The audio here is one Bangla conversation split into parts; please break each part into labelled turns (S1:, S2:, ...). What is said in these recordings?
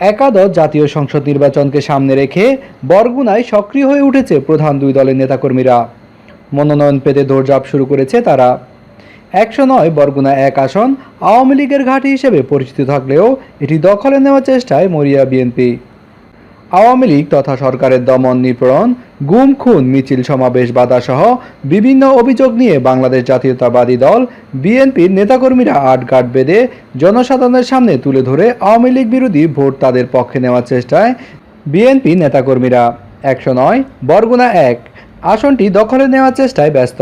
S1: একাদশ জাতীয় সংসদ নির্বাচনকে সামনে রেখে বরগুনায় সক্রিয় হয়ে উঠেছে প্রধান দুই দলের নেতাকর্মীরা। মনোনয়ন পেতে দৌড়ঝাঁপ শুরু করেছে তারা। একশো নয় বরগুনা এক আসন আওয়ামী লীগের ঘাঁটি হিসেবে পরিচিত থাকলেও এটি দখলে নেওয়ার চেষ্টায় মরিয়া বিএনপি। আওয়ামী লীগ তথা সরকারের দমন নিপীড়ন, গুম, খুন, মিছিল, সমাবেশ বাধা সহ বিভিন্ন অভিযোগ নিয়ে বাংলাদেশ জাতীয়তাবাদী দল, বিএনপির নেতাকর্মীরা আটঘাট বেঁধে জনসাধারণের সামনে তুলে ধরে আওয়ামী লীগ বিরোধী ভোট তাদের পক্ষে নেওয়ার চেষ্টায় বিএনপি নেতাকর্মীরা। একশো নয়, বরগুনা এক, আসনটি দখলে নেওয়ার চেষ্টায় ব্যস্ত।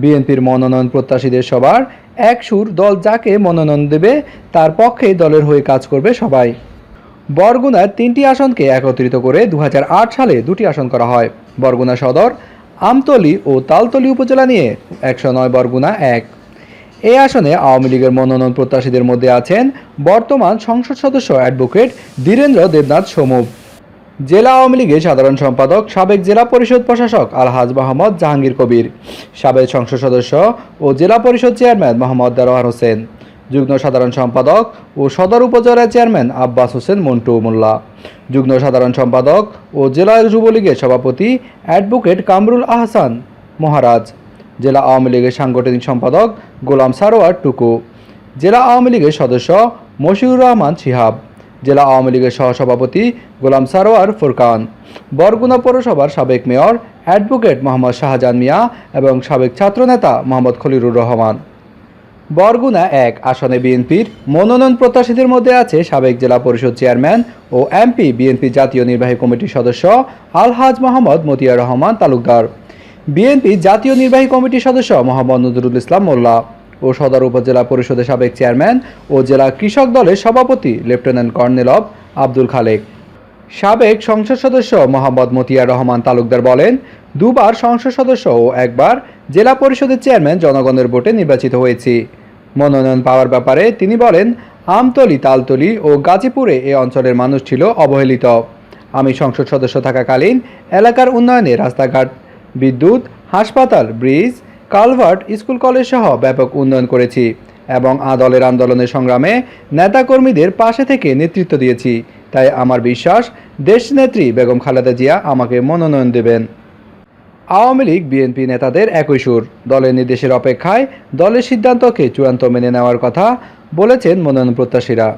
S1: বিএনপির মনোনয়ন প্রত্যাশীদের সবার এক সুর দল যাকে মনোনয়ন দেবে, তার পক্ষে দলের হয়ে কাজ করবে সবাই। বরগুনার তিনটি আসনকে একত্রিত করে দু হাজার আট সালে দুটি আসন করা হয়। বরগুনা সদর, আমতলী ও তালতলী উপজেলা নিয়ে একশো নয়, বরগুনা এক। এই আসনে আওয়ামী লীগের মনোনয়ন প্রত্যাশীদের মধ্যে আছেন বর্তমান সংসদ সদস্য অ্যাডভোকেট ধীরেন্দ্র দেবনাথ সমুব জেলা আওয়ামী লীগের সাধারণ সম্পাদক, সাবেক জেলা পরিষদ প্রশাসক আলহাজ মোহাম্মদ জাহাঙ্গীর কবির। সাবেক সংসদ সদস্য ও জেলা পরিষদ চেয়ারম্যান মোহাম্মদ দেরোয়ার হোসেন। যুগ্ম সাধারণ সম্পাদক ও সদর উপজেলা চেয়ারম্যান আব্বাস হোসেন মন্টু মোল্লা। যুগ্ম সাধারণ সম্পাদক ও জেলা যুবলীগের সভাপতি অ্যাডভোকেট কামরুল আহসান মহারাজ। জেলা আওয়ামী লীগের সাংগঠনিক সম্পাদক গোলাম সারোয়ার টুকু। জেলা আওয়ামী লীগের সদস্য মশিউর রহমান শিহাব। জেলা আওয়ামী লীগের সহসভাপতি গোলাম সারোয়ার ফুরকান। বরগুনা পৌরসভার সাবেক মেয়র অ্যাডভোকেট মোহাম্মদ শাহজাহান মিয়া এবং সাবেক ছাত্রনেতা মোহাম্মদ খলিরুর রহমান। বরগুনা এক আসনে বিএনপির মনোনয়ন প্রত্যাশীদের মধ্যে আছে সাবেক জেলা পরিষদ চেয়ারম্যান ও এমপি বিএনপি জাতীয় নির্বাহী কমিটির সদস্য আলহাজ মোহাম্মদ মতিয়ার রহমান তালুকদার। বিএনপি জাতীয় নির্বাহী কমিটির সদস্য মোহাম্মদ নজরুল ইসলাম মোল্লা ও সদর উপজেলা পরিষদের সাবেক চেয়ারম্যান ও জেলা কৃষক দলের সভাপতি লেফটেন্যান্ট কর্নেল অব আব্দুল খালেক। সাবেক সংসদ সদস্য মোহাম্মদ মতিয়ার রহমান তালুকদার বলেন, দুবার সংসদ সদস্য ও একবার জেলা পরিষদের চেয়ারম্যান জনগণের ভোটে নির্বাচিত হয়েছি। মনোনয়ন পাওয়ার ব্যাপারে তিনি বলেন, আমতলি, তালতলি ও গাজীপুরে এ অঞ্চলের মানুষ ছিল অবহেলিত। আমি সংসদ সদস্য থাকাকালীন এলাকার উন্নয়নে রাস্তাঘাট, বিদ্যুৎ, হাসপাতাল, ব্রিজ, কালভার্ট, স্কুল কলেজ সহ ব্যাপক উন্নয়ন করেছি এবং আদলের আন্দোলনের সংগ্রামে নেতাকর্মীদের পাশে থেকে নেতৃত্ব দিয়েছি। তাই আমার বিশ্বাস, দেশনেত্রী বেগম খালেদা জিয়া আমাকে মনোনয়ন দেবেন। আওয়ামী লীগ, বিএনপি নেতাদের একই সুর। দলের নির্দেশের অপেক্ষায় দলের সিদ্ধান্তকে চূড়ান্ত মেনে নেওয়ার কথা বলেছেন মনোনয়ন প্রত্যাশীরা